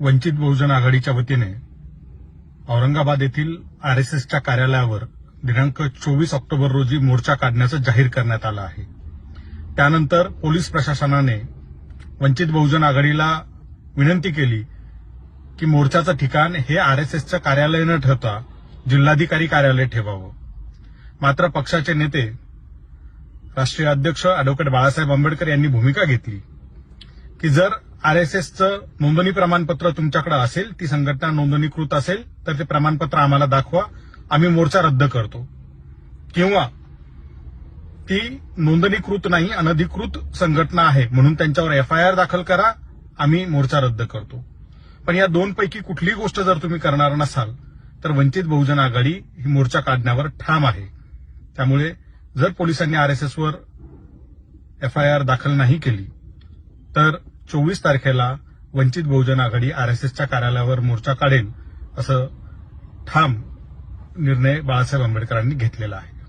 वंचित बहुजन आघाडीच्या वतीने औरंगाबाद येथील आरएसएसच्या कार्यालयावर दिनांक चोवीस ऑक्टोबर रोजी मोर्चा काढण्याचं जाहीर करण्यात आलं आहे. त्यानंतर पोलीस प्रशासनाने वंचित बहुजन आघाडीला विनंती केली की मोर्चाचं ठिकाण हे आरएसएसचं कार्यालय न ठेवता जिल्हाधिकारी कार्यालय ठेवावं. मात्र पक्षाचे नेते राष्ट्रीय अध्यक्ष अॅडव्होकेट बाळासाहेब आंबेडकर यांनी भूमिका घेतली की जर आरएसएसचं नोंदणी प्रमाणपत्र तुमच्याकडे असेल ती संघटना नोंदणीकृत असेल तर ते प्रमाणपत्र आम्हाला दाखवा. आम्ही मोर्चा रद्द करतो. किंवा ती नोंदणीकृत नाही अनधिकृत संघटना आहे म्हणून त्यांच्यावर एफआयआर दाखल करा आम्ही मोर्चा रद्द करतो. पण या दोनपैकी कुठलीही गोष्ट जर तुम्ही करणार नसाल तर वंचित बहुजन आघाडी ही मोर्चा काढण्यावर ठाम आहे. त्यामुळे जर पोलिसांनी आरएसएसवर एफआयआर दाखल नाही केली तर चोवीस तारखेला वंचित बहुजन आघाडी आरएसएसच्या कार्यालयावर मोर्चा काढेल असं ठाम निर्णय बाळासाहेब आंबेडकरांनी घेतलेला आहे.